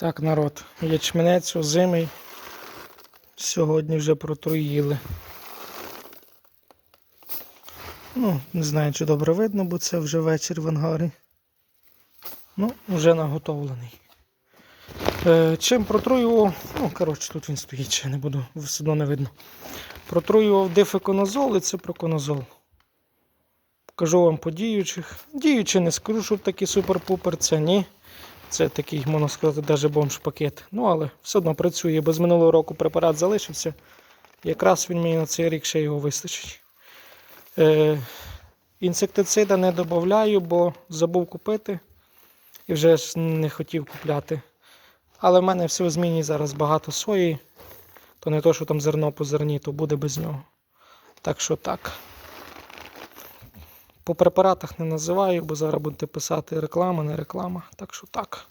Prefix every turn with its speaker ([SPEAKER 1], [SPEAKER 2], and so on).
[SPEAKER 1] Так, народ, ячменець озимий. Сьогодні вже протруїли. Ну, не знаю, чи добре видно, бо це вже вечір в ангарі. Ну, вже наготовлений. Е, чим протруював? Ну, коротше, тут він стоїть, ще не буду, все одно не видно. Протруював дифеконазол і ципроконазол. Покажу вам по діючих. Діючі не скажу, що такий супер-пупер, це ні. Це такий, можна сказати, навіть бомж-пакет. Ну, але все одно працює. Без минулого року препарат залишився. Якраз він мені на цей рік ще його вистачить. Е, інсектицида не додаю, бо забув купити і вже ж не хотів купляти. Але в мене все в зміні зараз багато сої. То не то, що там зерно по зерні, то буде без нього. Так що так. По препаратах не називаю, бо зараз будете писати реклама, не реклама. Так що так.